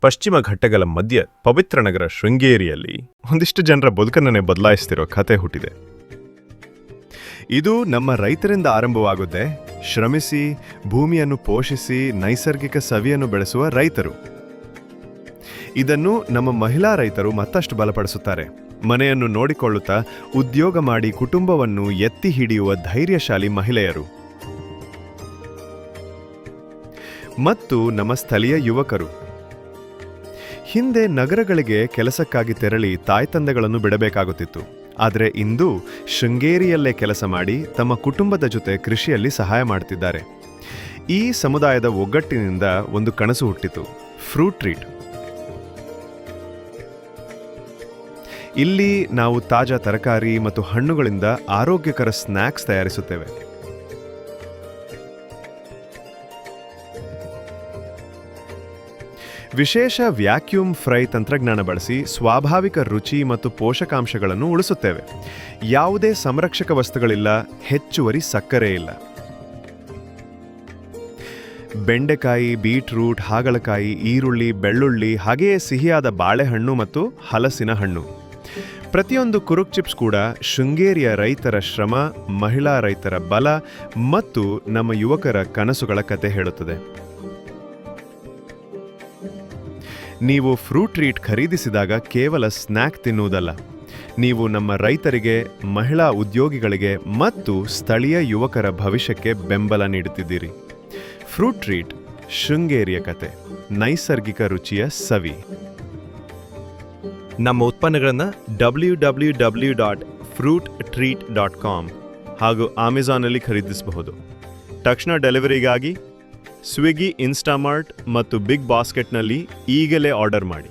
ಪಶ್ಚಿಮ ಘಟ್ಟಗಳ ಮಧ್ಯ ಪವಿತ್ರ ನಗರ ಶೃಂಗೇರಿಯಲ್ಲಿ ಒಂದಿಷ್ಟು ಜನರ ಬದುಕನ್ನೇ ಬದಲಾಯಿಸ್ತಿರೋ ಕತೆ ಹುಟ್ಟಿದೆ. ಇದು ನಮ್ಮ ರೈತರಿಂದ ಆರಂಭವಾಗುತ್ತೆ. ಶ್ರಮಿಸಿ, ಭೂಮಿಯನ್ನು ಪೋಷಿಸಿ, ನೈಸರ್ಗಿಕ ಸವಿಯನ್ನು ಬೆಳೆಸುವ ರೈತರು. ಇದನ್ನು ನಮ್ಮ ಮಹಿಳಾ ರೈತರು ಮತ್ತಷ್ಟು ಬಲಪಡಿಸುತ್ತಾರೆ. ಮನೆಯನ್ನು ನೋಡಿಕೊಳ್ಳುತ್ತಾ ಉದ್ಯೋಗ ಮಾಡಿ ಕುಟುಂಬವನ್ನು ಎತ್ತಿ ಹಿಡಿಯುವ ಧೈರ್ಯಶಾಲಿ ಮಹಿಳೆಯರು. ಮತ್ತು ನಮ್ಮ ಸ್ಥಳೀಯ ಯುವಕರು. ಹಿಂದೆ ನಗರಗಳಿಗೆ ಕೆಲಸಕ್ಕಾಗಿ ತೆರಳಿ ತಾಯ್ತಂದೆಗಳನ್ನು ಬಿಡಬೇಕಾಗುತ್ತಿತ್ತು. ಆದರೆ ಇಂದು ಶೃಂಗೇರಿಯಲ್ಲೇ ಕೆಲಸ ಮಾಡಿ ತಮ್ಮ ಕುಟುಂಬದ ಜೊತೆ ಕೃಷಿಯಲ್ಲಿ ಸಹಾಯ ಮಾಡುತ್ತಿದ್ದಾರೆ. ಈ ಸಮುದಾಯದ ಒಗ್ಗಟ್ಟಿನಿಂದ ಒಂದು ಕನಸು ಹುಟ್ಟಿತು. ಫ್ರೂಟ್ ಟ್ರೀಟ್ ಇಲ್ಲಿ ನಾವು ತಾಜಾ ತರಕಾರಿ ಮತ್ತು ಹಣ್ಣುಗಳಿಂದ ಆರೋಗ್ಯಕರ ಸ್ನ್ಯಾಕ್ಸ್ ತಯಾರಿಸುತ್ತೇವೆ. ವಿಶೇಷ ವ್ಯಾಕ್ಯೂಮ್ ಫ್ರೈ ತಂತ್ರಜ್ಞಾನ ಬಳಸಿ ಸ್ವಾಭಾವಿಕ ರುಚಿ ಮತ್ತು ಪೋಷಕಾಂಶಗಳನ್ನು ಉಳಿಸುತ್ತೇವೆ. ಯಾವುದೇ ಸಂರಕ್ಷಕ ವಸ್ತುಗಳಿಲ್ಲ, ಹೆಚ್ಚುವರಿ ಸಕ್ಕರೆ ಇಲ್ಲ. ಬೆಂಡೆಕಾಯಿ, ಬೀಟ್ರೂಟ್, ಹಾಗಲಕಾಯಿ, ಈರುಳ್ಳಿ, ಬೆಳ್ಳುಳ್ಳಿ, ಹಾಗೆಯೇ ಸಿಹಿಯಾದ ಬಾಳೆಹಣ್ಣು ಮತ್ತು ಹಲಸಿನ ಹಣ್ಣು. ಪ್ರತಿಯೊಂದು ಕುರುಕ್ ಚಿಪ್ಸ್ ಕೂಡ ಶೃಂಗೇರಿಯ ರೈತರ ಶ್ರಮ, ಮಹಿಳಾ ರೈತರ ಬಲ ಮತ್ತು ನಮ್ಮ ಯುವಕರ ಕನಸುಗಳ ಕತೆ ಹೇಳುತ್ತದೆ. ನೀವು ಫ್ರೂಟ್ ಟ್ರೀಟ್ ಖರೀದಿಸಿದಾಗ ಕೇವಲ ಸ್ನ್ಯಾಕ್ ತಿನ್ನುವುದಲ್ಲ. ನೀವು ನಮ್ಮ ರೈತರಿಗೆ, ಮಹಿಳಾ ಉದ್ಯೋಗಿಗಳಿಗೆ ಮತ್ತು ಸ್ಥಳೀಯ ಯುವಕರ ಭವಿಷ್ಯಕ್ಕೆ ಬೆಂಬಲ ನೀಡುತ್ತಿದ್ದೀರಿ. ಫ್ರೂಟ್ ಟ್ರೀಟ್ ಶೃಂಗೇರಿಯ ಕತೆ, ನೈಸರ್ಗಿಕ ರುಚಿಯ ಸವಿ. ನಮ್ಮ ಉತ್ಪನ್ನಗಳನ್ನು W W W dot fruit treat dot com ಹಾಗೂ ಅಮೆಜಾನಲ್ಲಿ ಖರೀದಿಸಬಹುದು. ತಕ್ಷಣ ಡೆಲಿವರಿಗಾಗಿ ಸ್ವಿಗ್ಗಿ ಇನ್ಸ್ಟಾಮಾರ್ಟ್ ಮತ್ತು ಬಿಗ್ ಬಾಸ್ಕೆಟ್ನಲ್ಲಿ ಈಗಲೇ ಆರ್ಡರ್ ಮಾಡಿ.